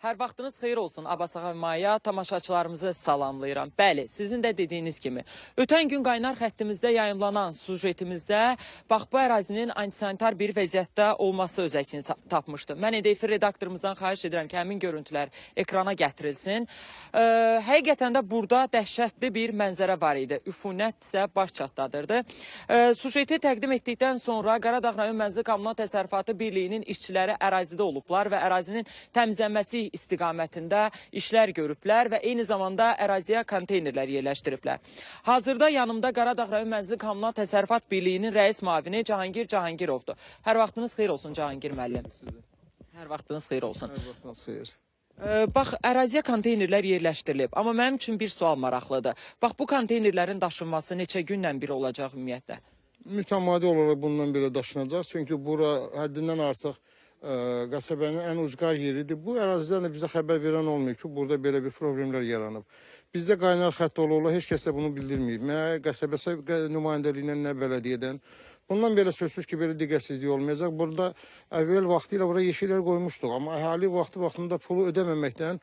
Hər vaxtınız xeyir olsun Abasağa Maya tamaşaçılarımızı salamlayıram. Bəli, sizin də dediyiniz kimi, ötən gün qaynar xəttimizdə yayımlanan sujetimizdə bax bu ərazinin antisanitar bir vəziyyətdə olması öz əksini tapmışdı. Mən EDF redaktorumuzdan xahiş edirəm ki, həmin görüntülər ekrana gətirilsin. Ə, həqiqətən də burada dəhşətli bir mənzərə var idi. Üfunət isə baş çatdadırdı. Ə, sujeti təqdim etdikdən sonra Qaradağ rayon Mənzil Kommunal Təsərrüfatı Birliyinin işçiləri ərazidə olublar və ərazinin təmizlənməsi istiqamətində işlər görüblər və eyni zamanda əraziyə konteynerlər yerləşdiriblər. Hazırda yanımda Qaradağ rayon Mənzil Kommunal Təsərrüfat Birliyinin rəis müavini Cahangir Cahangirovdur. Hər vaxtınız xeyir olsun Cahangir müəllim. Hər vaxtınız xeyir olsun. Hər vaxtınız xeyir. Ee, bax, əraziyə konteynerlər yerləşdirilib, amma mənim üçün bir sual maraqlıdır. Bax, bu konteynerlərin daşınması neçə gündən bir olacaq ümumiyyətlə? Mütəmadi olaraq bundan belə daşınacaq. Çünki bura həddindən artıq qəsəbənin ən ucqar yeridir. Bu ərazidən də bizə xəbər verən olmuyor ki, burada belə bir problemlər yaranıb. Bizdə qaynar xətt ola heç kəs də bunu bildirməyib. Nə qəsəbə nümayəndəliyindən, nə bələdiyyədən. Bundan belə sözsüz ki, belə diqqətsizlik olmayacaq. Burada əvvəl vaxtı ilə bura yeşillər qoymuşduq, amma əhali vaxtı vaxtında pulu ödəməməkdən,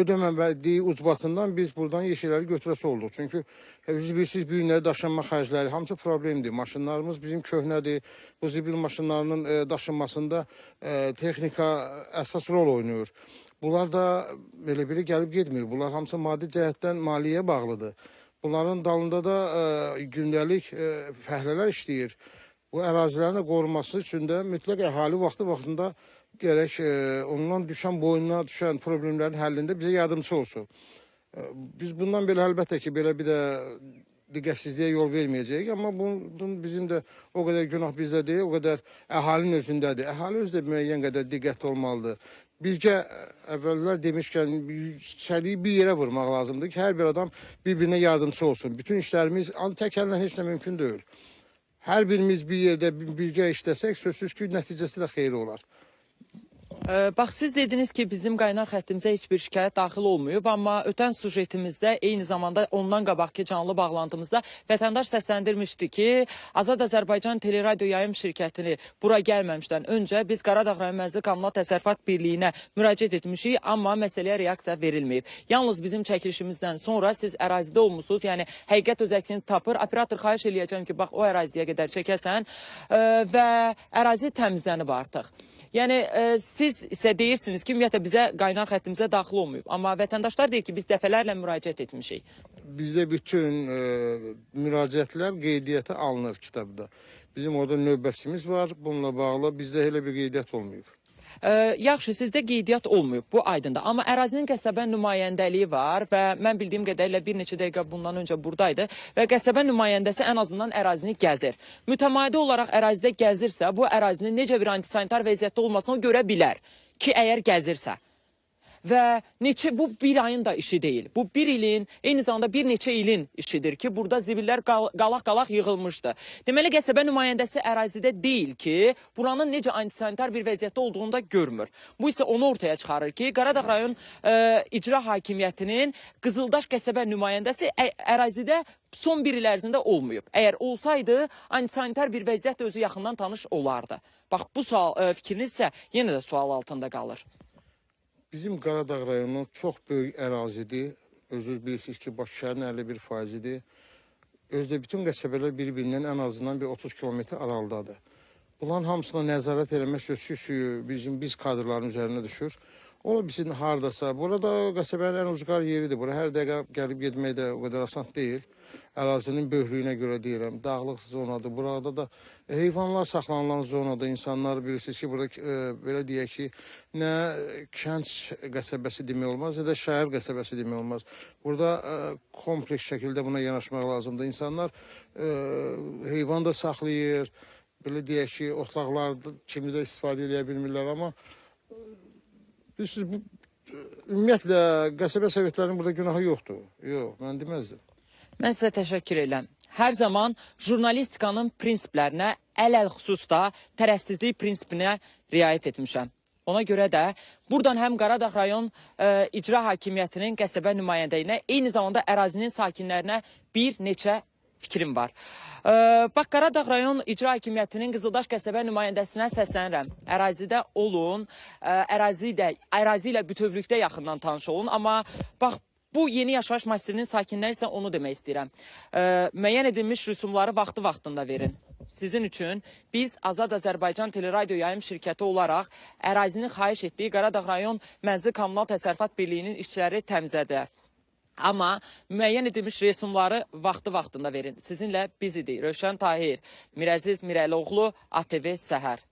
ödəmədiyi ucbatından biz buradan yeşilləri götürəsi olduq. Çünki siz bilirsiniz, bu günləri daşınma xərcləri hamısı problemdir. Maşınlarımız bizim köhnədir. Bu zibil maşınlarının e, daşınmasında e, texnika əsas rol oynayır. Bunlar da belə-belə gəlib getmir. Bunlar hamısı maddi cəhətdən maliyyəyə bağlıdır. Bunların dalında da e, gündəlik e, fəhlələr işləyir. Bu ərazilərin də qorunması üçün də mütləq əhali vaxtı vaxtında gərək e, ondan düşən boynuna düşən problemlərin həllində bizə yardımçı olsun. Biz bundan belə əlbəttə ki, belə bir də diqqətsizliyə yol verməyəcəyik, amma bunun bizim də o qədər günah bizdə deyil, o qədər əhalinin özündədir. Əhali özü də müəyyən qədər diqqətli olmalıdır. Birgə əvvəllər demişkən çəliyi bir yerə vurmaq lazımdır ki, hər bir adam bir-birinə yardımçı olsun. Bütün işlərimiz tək əllə heç nə mümkün deyil. Hər birimiz bir yerdə bir- birgə işləsək, sözsüz ki, nəticəsi də xeyirli olar. Ee, bax, siz dediniz ki, bizim qaynar xəttimizə heç bir şikayət daxil olmayıb, amma ötən sujetimizdə eyni zamanda ondan qabaqki canlı bağlantımızda vətəndaş səsləndirmişdi ki, Azad Azərbaycan Teleradio Yayım şirkətini bura gəlməmişdən öncə biz Qaradağ rayon Mənzil Kommunal Təsərrüfat Birliyinə müraciət etmişik, amma məsələyə reaksiya verilməyib. Yalnız bizim çəkilişimizdən sonra siz ərazidə olmusunuz, yəni həqiqət öz əksini tapır. Operator xahiş eləyəcəm ki, bax o əraziyə qədər çəkəsən e, və ərazi təmizlənib artıq. Yəni e, siz isə deyirsiniz ki, ümumiyyətlə bizə qaynar xəttimizə daxil olmayıb. Amma vətəndaşlar deyir ki, biz dəfələrlə müraciət etmişik. Bizdə bütün e, müraciətlər qeydiyyata alınır kitabda. Bizim orada növbətçimiz var. Bununla bağlı bizdə elə bir qeydiyyat olmayıb. Yaxşı, sizdə qeydiyyat olmayıb, bu aydındır. Amma ərazinin qəsəbə nümayəndəliyi var və mən bildiyim qədərilə bir neçə dəqiqə bundan öncə buradaydı və qəsəbə nümayəndəsi ən azından ərazini gəzir. Mütəmadi olaraq ərazidə gəzirsə, bu ərazinin necə bir antisanitar vəziyyətdə olmasını o görə bilər ki, əgər gəzirsə. Və neçə bu bir ayın da işi deyil. Bu bir ilin, eyni zamanda bir neçə ilin işidir ki, burada zibillər qal- qalaq-qalaq yığılmışdı. Deməli qəsəbə nümayəndəsi ərazidə deyil ki, buranın necə antisanitar bir vəziyyətdə olduğunu da görmür. Bu isə onu ortaya çıxarır ki, Qaradağ rayon e, icra hakimiyyətinin Qızıldaş qəsəbə nümayəndəsi ə- ərazidə son bir il ərzində olmayıb. Əgər olsaydı, antisanitar bir vəziyyət özü yaxından tanış olardı. Bax bu sual e, fikriniz isə yenə də sual altında qalır. Bizim Qaradağ rayonu çox böyük ərazidir. Özünüz bilirsiniz ki, Bakı şəhərinin 51 faizidir. Özdə bütün qəsəbələr bir-birindən ən azından bir 30 kilometr aralıdadır. Bunların hamısına nəzarət eləmək sözsüz ki, bizim biz kadrların üzərinə düşür. Ola bilsin hardasa. Burada qəsəbənin ən ucqar yeridir. Bura hər dəqiqə gəlib getmək də o qədər asan deyil. Ərazinin böyüklüyünə görə deyirəm. Dağlıq zonadır. Burada da heyvanlar saxlanılan zonadır. İnsanlar bilirsiniz ki, burada e, belə deyək ki, nə kənd qəsəbəsi demək olmaz, nə də şəhər qəsəbəsi demək olmaz. Burada e, kompleks şəkildə buna yanaşmaq lazımdır. İnsanlar e, heyvan da saxlayır. Belə deyək ki, otlaqlarda kimi də istifadə edə bilmirlər, amma bilirsiniz bu ümumiyyətlə qəsəbə sovetlərinin burada günahı yoxdur. Yox, mən deməzdim. Mən sizə təşəkkür edirəm. Hər zaman jurnalistikanın prinsiplərinə, əl-əl xüsusda tərəfsizlik prinsipinə riayət etmişəm. Ona görə də buradan həm Qaradağ rayon e, icra hakimiyyətinin qəsəbə nümayəndəyinə, eyni zamanda ərazinin sakinlərinə bir neçə fikrim var. Ee, bax Qaradağ rayon icra hakimiyyətinin Qızıldaş qəsəbə nümayəndəsinə səslənirəm. Ərazidə olun, ə, ərazi də ərazi ilə bütövlükdə yaxından tanış olun, amma bax bu yeni yaşayış massivinin sakinləri isə onu demək istəyirəm. Ə, müəyyən edilmiş rüsumları vaxtı-vaxtında verin. Sizin üçün biz Azad Azərbaycan Teleradyo Yayım şirkəti olaraq ərazini xahiş etdiyi Qaradağ rayon Mənzil Kommunal Təsərrüfat Birliyinin işçiləri təmizlədi. Amma müəyyən edilmiş resumları vaxtı-vaxtında verin. Sizinlə biz idik. Rövşən Tahir, Mirəziz Mirəlioğlu, ATV Səhər.